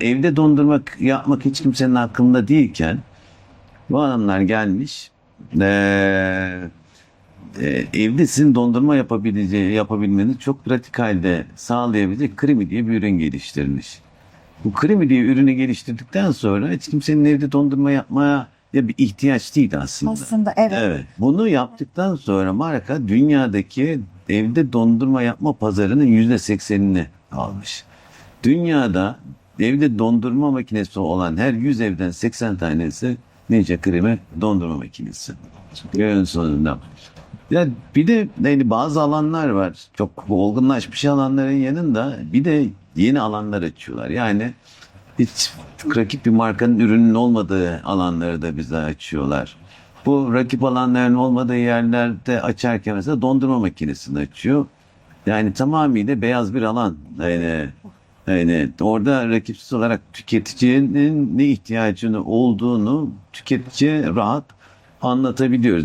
Evde dondurma yapmak hiç kimsenin aklında değilken bu adamlar gelmiş eee, eee, evde sizin dondurma yapabileceği, yapabilmeniz çok pratik halde sağlayabilecek kremi diye bir ürün geliştirmiş. Bu kremi diye ürünü geliştirdikten sonra hiç kimsenin evde dondurma yapmaya ya bir ihtiyaç değil aslında. Aslında evet. Evet. Bunu yaptıktan sonra marka dünyadaki evde dondurma yapma pazarının yüzde seksenini almış. Dünyada evde dondurma makinesi olan her 100 evden 80 tanesi Ninja Kremi dondurma makinesi. Günün sonunda. Ya bir de yani bazı alanlar var. Çok olgunlaşmış alanların yanında bir de yeni alanlar açıyorlar. Yani hiç rakip bir markanın ürünün olmadığı alanları da bize açıyorlar. Bu rakip alanların olmadığı yerlerde açarken mesela dondurma makinesini açıyor. Yani tamamıyla beyaz bir alan. Yani, yani orada rakipsiz olarak tüketicinin ne ihtiyacını olduğunu tüketiciye rahat anlatabiliyoruz.